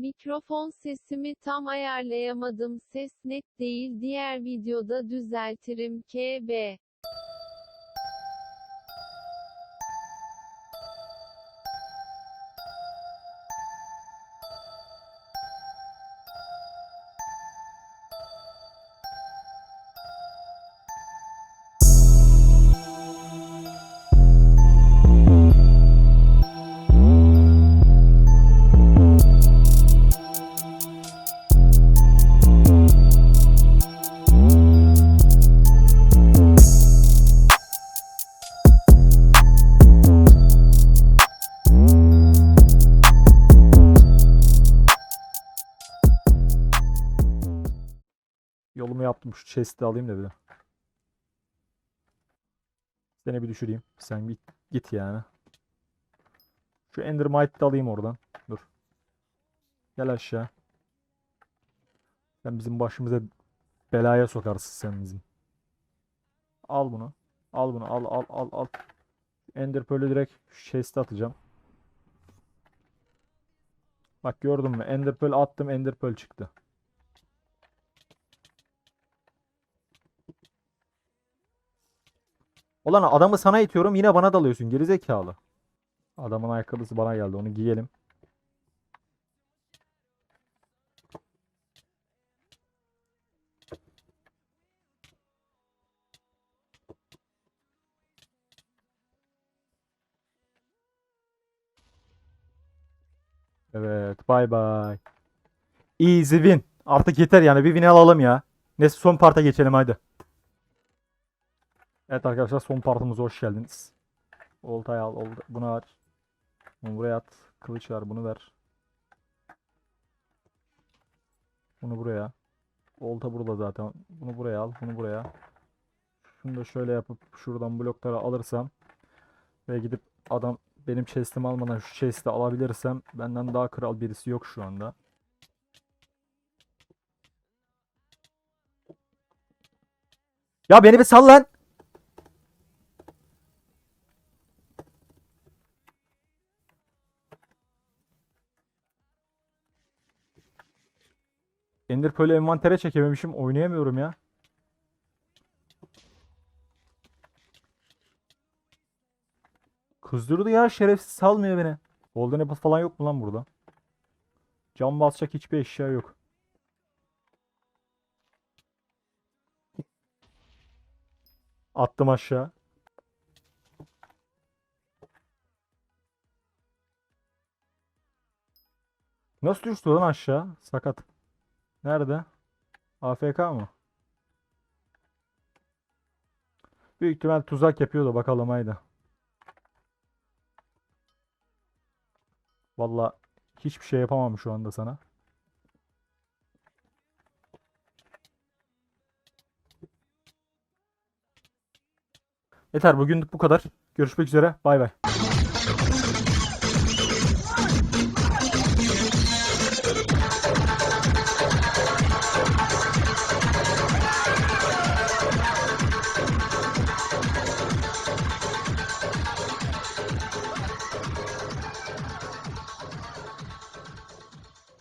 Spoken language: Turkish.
Mikrofon sesimi tam ayarlayamadım. Ses net değil. Diğer videoda düzeltirim. KB. Yolumu yaptım. Şu chest'i alayım da bir de. Seni bir düşüreyim. Sen bir git yani. Şu Endermite'ı alayım oradan. Dur. Gel aşağı. Sen bizim başımıza belaya sokarsın sen bizim. Al bunu. Al bunu. Al al al al. Ender Pearl'ü direkt chest'e atacağım. Bak gördün mü? Ender Pearl attım. Ender Pearl çıktı. Ulan adamı sana itiyorum yine bana dalıyorsun gerizekalı. Adamın ayakkabısı bana geldi onu giyelim. Evet bay bay. Easy win. Artık yeter yani bir win alalım ya. Neyse son parta geçelim hadi. Evet arkadaşlar son partımıza hoş geldiniz. Oltayı al, olta, bunu aç. Bunu buraya at. Kılıç ver, bunu ver. Bunu buraya. Olta burada zaten. Bunu buraya al, bunu buraya. Şunu da şöyle yapıp şuradan blokları alırsam ve gidip adam benim chest'imi almadan şu chest'i alabilirsem benden daha kral birisi yok şu anda. Ya beni bir sal lan. Ender Pearl'ü envantere çekememişim. Oynayamıyorum ya. Kızdırdı ya şerefsiz salmıyor beni. Golden Apple falan yok mu lan burada? Cam basacak hiçbir eşya yok. Attım aşağı. Nasıl düştü lan aşağı? Sakat. Nerede? AFK mı? Büyük ihtimal tuzak yapıyordu bakalım haydi. Valla hiçbir şey yapamam şu anda sana. Yeter bugünlük bu kadar. Görüşmek üzere. Bay bay.